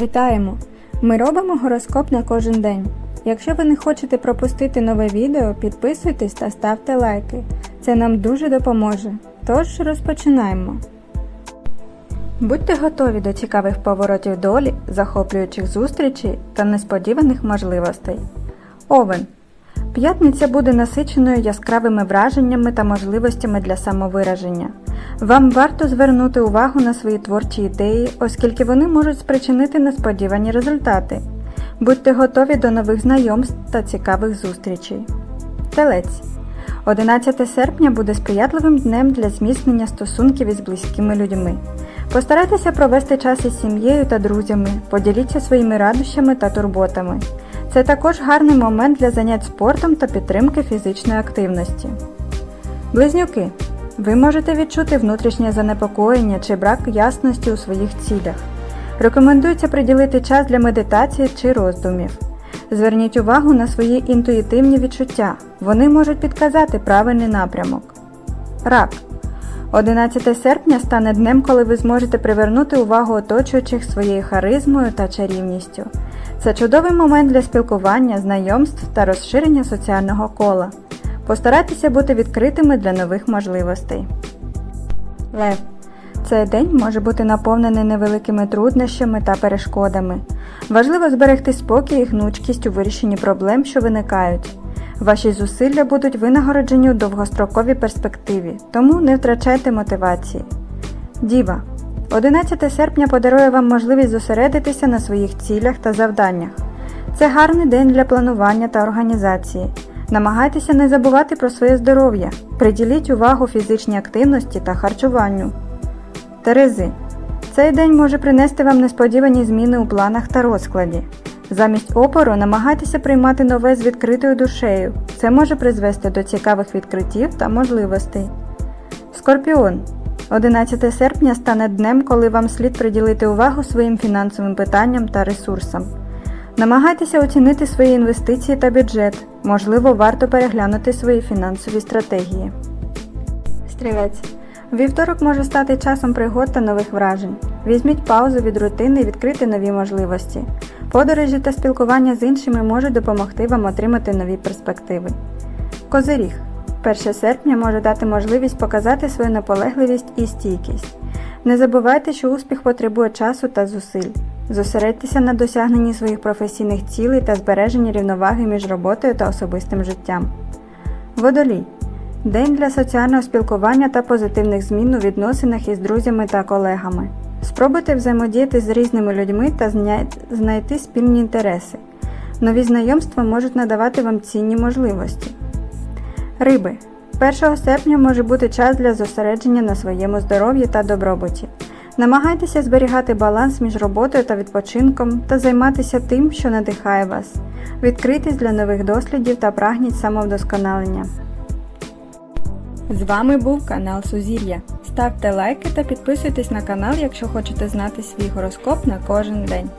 Вітаємо! Ми робимо гороскоп на кожен день. Якщо ви не хочете пропустити нове відео, підписуйтесь та ставте лайки. Це нам дуже допоможе. Тож розпочинаємо. Будьте готові до цікавих поворотів долі, захоплюючих зустрічей та несподіваних можливостей. Овен. П'ятниця буде насиченою яскравими враженнями та можливостями для самовираження. Вам варто звернути увагу на свої творчі ідеї, оскільки вони можуть спричинити несподівані результати. Будьте готові до нових знайомств та цікавих зустрічей. Телець. 11 серпня буде сприятливим днем для зміцнення стосунків із близькими людьми. Постарайтеся провести час із сім'єю та друзями, поділіться своїми радощами та турботами. Це також гарний момент для занять спортом та підтримки фізичної активності. Близнюки. Ви можете відчути внутрішнє занепокоєння чи брак ясності у своїх цілях. Рекомендується приділити час для медитації чи роздумів. Зверніть увагу на свої інтуїтивні відчуття. Вони можуть підказати правильний напрямок. Рак. 11 серпня стане днем, коли ви зможете привернути увагу оточуючих своєю харизмою та чарівністю. Це чудовий момент для спілкування, знайомств та розширення соціального кола. Постарайтеся бути відкритими для нових можливостей. Лев. Цей день може бути наповнений невеликими труднощами та перешкодами. Важливо зберегти спокій і гнучкість у вирішенні проблем, що виникають. Ваші зусилля будуть винагороджені у довгостроковій перспективі, тому не втрачайте мотивації. Діва. 11 серпня подарує вам можливість зосередитися на своїх цілях та завданнях. Це гарний день для планування та організації. Намагайтеся не забувати про своє здоров'я, приділіть увагу фізичній активності та харчуванню. Терези. Цей день може принести вам несподівані зміни у планах та розкладі. Замість опору намагайтеся приймати нове з відкритою душею. Це може призвести до цікавих відкриттів та можливостей. Скорпіон. 11 серпня стане днем, коли вам слід приділити увагу своїм фінансовим питанням та ресурсам. Намагайтеся оцінити свої інвестиції та бюджет. Можливо, варто переглянути свої фінансові стратегії. Стрілець. Вівторок може стати часом пригод та нових вражень. Візьміть паузу від рутини і відкрити нові можливості. Подорожі та спілкування з іншими можуть допомогти вам отримати нові перспективи. Козиріг. 1 серпня може дати можливість показати свою наполегливість і стійкість. Не забувайте, що успіх потребує часу та зусиль. Зосередьтеся на досягненні своїх професійних цілей та збереженні рівноваги між роботою та особистим життям. Водолій. День для соціального спілкування та позитивних змін у відносинах із друзями та колегами. Спробуйте взаємодіяти з різними людьми та знайти спільні інтереси. Нові знайомства можуть надавати вам цінні можливості. Риби. 1 серпня може бути час для зосередження на своєму здоров'ї та добробуті. Намагайтеся зберігати баланс між роботою та відпочинком та займатися тим, що надихає вас. Відкритись для нових дослідів та прагніть самовдосконалення. З вами був канал Сузір'я. Ставте лайки та підписуйтесь на канал, якщо хочете знати свій гороскоп на кожен день.